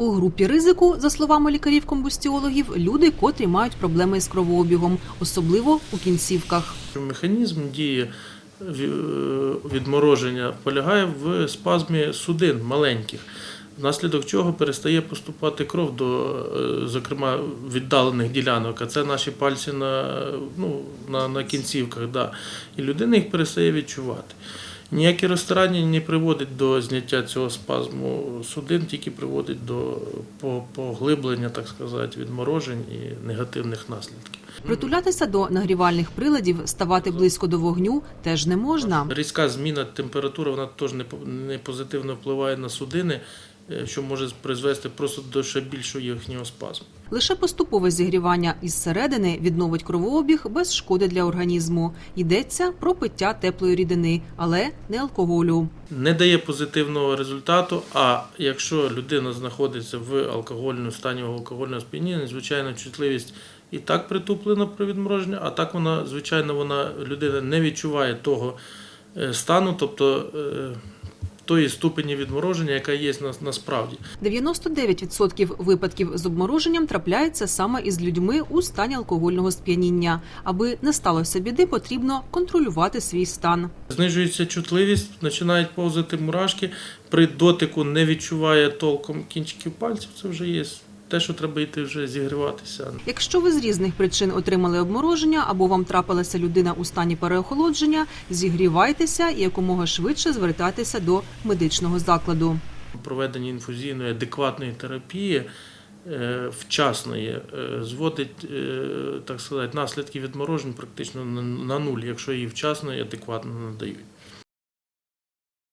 У групі ризику, за словами лікарів-комбустіологів, люди, котрі мають проблеми з кровообігом, особливо у кінцівках. Механізм дії ві- відмороження полягає в спазмі судин маленьких, внаслідок чого перестає поступати кров до, е, зокрема, віддалених ділянок, а це наші пальці на, ну, на, на кінцівках. Да. І людина їх перестає відчувати. Ніякі розтирання не приводить до зняття цього спазму судин, тільки приводить до поглиблення, так сказати, відморожень і негативних наслідків. Притулятися до нагрівальних приладів, ставати близько до вогню теж не можна. Різка зміна температури вона теж не по- не позитивно впливає на судини, е, що може призвести просто до ще більшого їхнього спазму. Лише поступове зігрівання із середини відновить кровообіг без шкоди для організму. Йдеться про пиття теплої рідини, але не алкоголю. Не дає позитивного результату. А якщо людина знаходиться в алкогольному стані алкогольного сп'яніння, звичайно, чутливість і так притуплена при відмороженні, а так вона, звичайно, вона людина не відчуває того е, стану, тобто е, тої ступені відмороження, яка є на- насправді. 99% випадків з обмороженням трапляється саме із людьми у стані алкогольного сп'яніння. Аби не сталося біди, потрібно контролювати свій стан. Знижується чутливість, починають повзати мурашки. При дотику не відчуває толком кінчиків пальців. Це вже є те, що треба йти вже зігріватися. Якщо ви з різних причин отримали обмороження або вам трапилася людина у стані переохолодження, зігрівайтеся і якомога швидше звертайтеся до медичного закладу. Проведення інфузійної адекватної терапії е, вчасної е, зводить е, так сказати, наслідки відморожень практично на нуль, якщо її вчасно і адекватно надають.